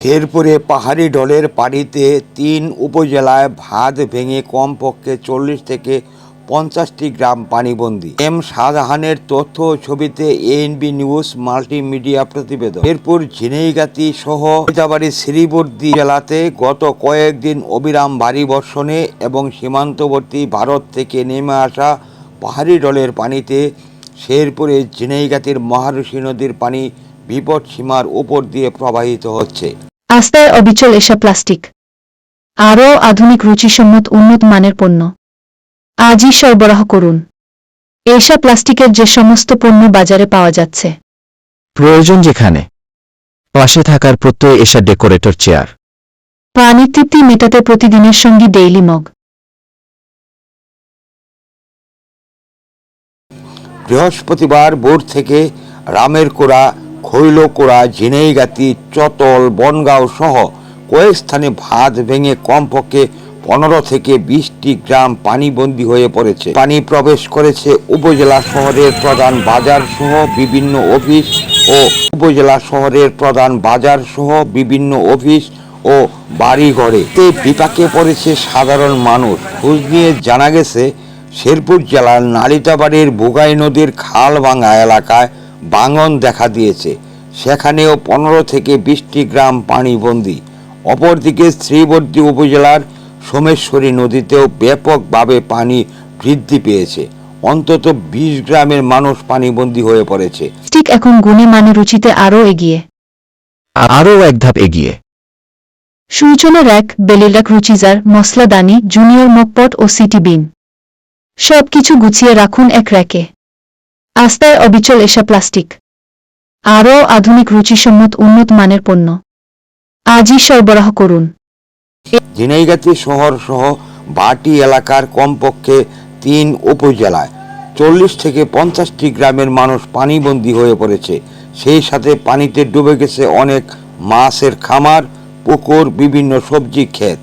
এরপরে পাহাড়ি ঢলের পানিতে তিন উপজেলায় ভাত ভেঙে কমপক্ষে চল্লিশ থেকে পঞ্চাশটি গ্রাম পানিবন্দী। এম শাহজাহানের তথ্য ছবিতে এএনবি নিউজ মাল্টিমিডিয়া প্রতিবেদন এরপর ঝিনাইগাতি সহ যাবাড়ি শ্রীবর্দী জেলাতে গত কয়েকদিন অবিরাম ভারী বর্ষণে এবং সীমান্তবর্তী ভারত থেকে নেমে আসা পাহাড়ি ঢলের পানিতে শেরপুরে ঝিনাইগাতির মহারুষি নদীর পানি বিপদ সীমার উপর দিয়ে প্রবাহিত হচ্ছে। আস্তায় অবিচল এসা প্লাস্টিক। আরও আধুনিক রুচিসম্মত উন্নত মানের পণ্য। আজই সরবরাহ করুন। এসা প্লাস্টিকের যে সমস্ত পণ্য বাজারে পাওয়া যাচ্ছে। প্রয়োজন যেখানে। পাশে থাকার প্রত্যয় এসা ডেকোরেটর চেয়ার। পানির তৃপ্তি মেটাতে প্রতিদিনের সঙ্গী ডেইলি মগ। বৃহস্পতিবার ভোর থেকে রামের কোড়া খৈলকোড়া, ঝিনাইগাতি, চতল, বনগাঁও সহ কয়েক স্থানে ভাত ভেঙে কমপক্ষে পনেরো থেকে বিশটি গ্রাম পানিবন্দী হয়ে পড়েছে। পানি প্রবেশ করেছে উপজেলা শহরের প্রধান বাজার সহ বিভিন্ন অফিস ও উপজেলা শহরের প্রধান বাজার সহ বিভিন্ন অফিস ও বাড়িঘরে। এতে বিপাকে পড়েছে সাধারণ মানুষ। খোঁজ নিয়ে জানা গেছে, শেরপুর জেলার নালিতাবাড়ির বুগাই নদীর খালভাঙ্গা এলাকায় বাঙন দেখা দিয়েছে। সেখানেও পনেরো থেকে বিশটি গ্রাম পানিবন্দী। অপরদিকে শ্রীবর্দী উপজেলার সোমেশ্বরী নদীতেও ব্যাপকভাবে পানি বৃদ্ধি পেয়েছে। অন্তত বিশ গ্রামের মানুষ পানিবন্দী হয়ে পড়েছে। ঠিক এখন গুণে মানে রুচিতে আরও এগিয়ে। আরও এক ধাপ এগিয়ে। সূচনা র্যাক বেলিলাক রুচিজার মশলাদানি জুনিয়র মকপট ও সিটি বিন। সবকিছু গুছিয়ে রাখুন এক র্যাকে। আস্তায় অবিচল এসা প্লাস্টিক। আরও আধুনিক রুচিসম্মত উন্নত মানের পণ্য। আজই সরবরাহ করুন। ঝিনাইগাতি শহর সহ বাটি এলাকার কমপক্ষে তিন উপজেলায় চল্লিশ থেকে পঞ্চাশটি গ্রামের মানুষ পানিবন্দী হয়ে পড়েছে। সেই সাথে পানিতে ডুবে গেছে অনেক মাছের খামার, পুকুর, বিভিন্ন সবজি ক্ষেত।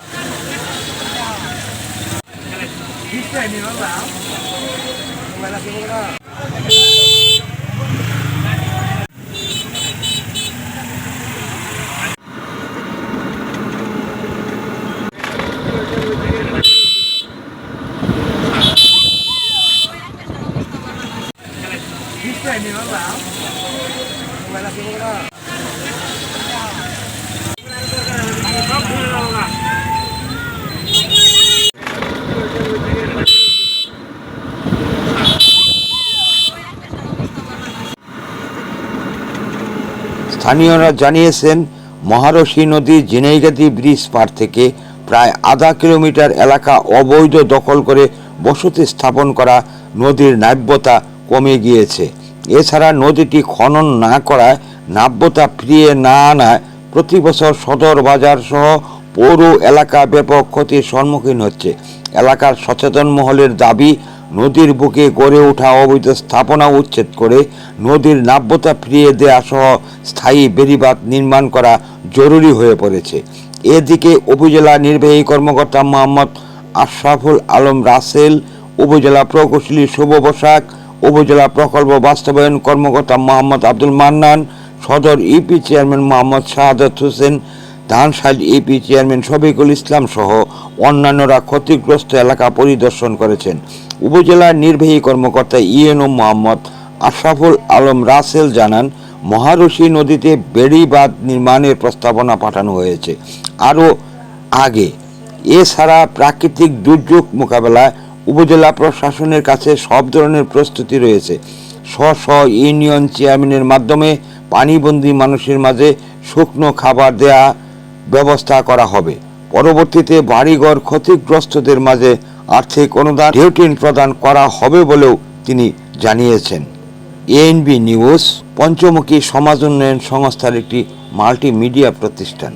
ใช่มีมะพร้าวเวลาที่นี้ก็ใช่มีมะพร้าวเวลาที่นี้ก็ স্থানীয়রা জানিয়েছেন, মহারশী নদী জিনাইগাতি ব্রিজ পার থেকে প্রায় আধা কিলোমিটার এলাকা অবৈধ দখল করে বসতি স্থাপন করা নদীর নাব্যতা কমে গিয়েছে। এছাড়া নদীটি খনন না করায় নাব্যতা ফিরিয়ে না আনায় প্রতি বছর সদর বাজার সহ পৌর এলাকা ব্যাপক ক্ষতির সম্মুখীন হচ্ছে। এলাকার সচেতন মহলের দাবি নদীর বুকে গড়ে ওঠা অবৈধ স্থাপনা উচ্ছেদ করে নদীর নাব্যতা ফিরিয়ে দেওয়া সহ স্থায়ী বেড়িবাঁধ নির্মাণ করা জরুরি হয়ে পড়েছে। এদিকে উপজেলা নির্বাহী কর্মকর্তা মোহাম্মদ আশরাফুল আলম রাসেল, উপজেলা প্রকৌশলী শুভ বসাক, উপজেলা প্রকল্প বাস্তবায়ন কর্মকর্তা Mohammad Abdul Mannan, Sadar UP chairman Mohammad Shahadat Hossain Dhansail UP chairman Shafiqul Islam সহ অন্যান্যরা ক্ষতিগ্রস্ত এলাকা পরিদর্শন করেছেন। উপজেলার নির্বাহী কর্মকর্তা ইএনও মোহাম্মদ আশরাফুল আলম রাসেল জানান, মহারশী নদীতে বেড়িবাঁধ নির্মাণের প্রস্তাবনা পাঠানো হয়েছে। আরও আগে, এছাড়া প্রাকৃতিক দুর্যোগ মোকাবেলায় উপজেলা প্রশাসনের কাছে সব ধরনের প্রস্তুতি রয়েছে। স্ব স্ব ইউনিয়ন চেয়ারম্যানের মাধ্যমে পানিবন্দী মানুষের মাঝে শুকনো খাবার দেয়া ব্যবস্থা করা হবে। পরবর্তীতে বাড়িঘর ক্ষতিগ্রস্তদের মাঝে আর্থিক অনুদান ডিউটিন প্রদান করা হবে বলেও তিনি জানিয়েছেন। এএনবি নিউজ, পঞ্চমুখী সমাজ উন্নয়ন সংস্থার একটি মাল্টিমিডিয়া প্রতিষ্ঠান।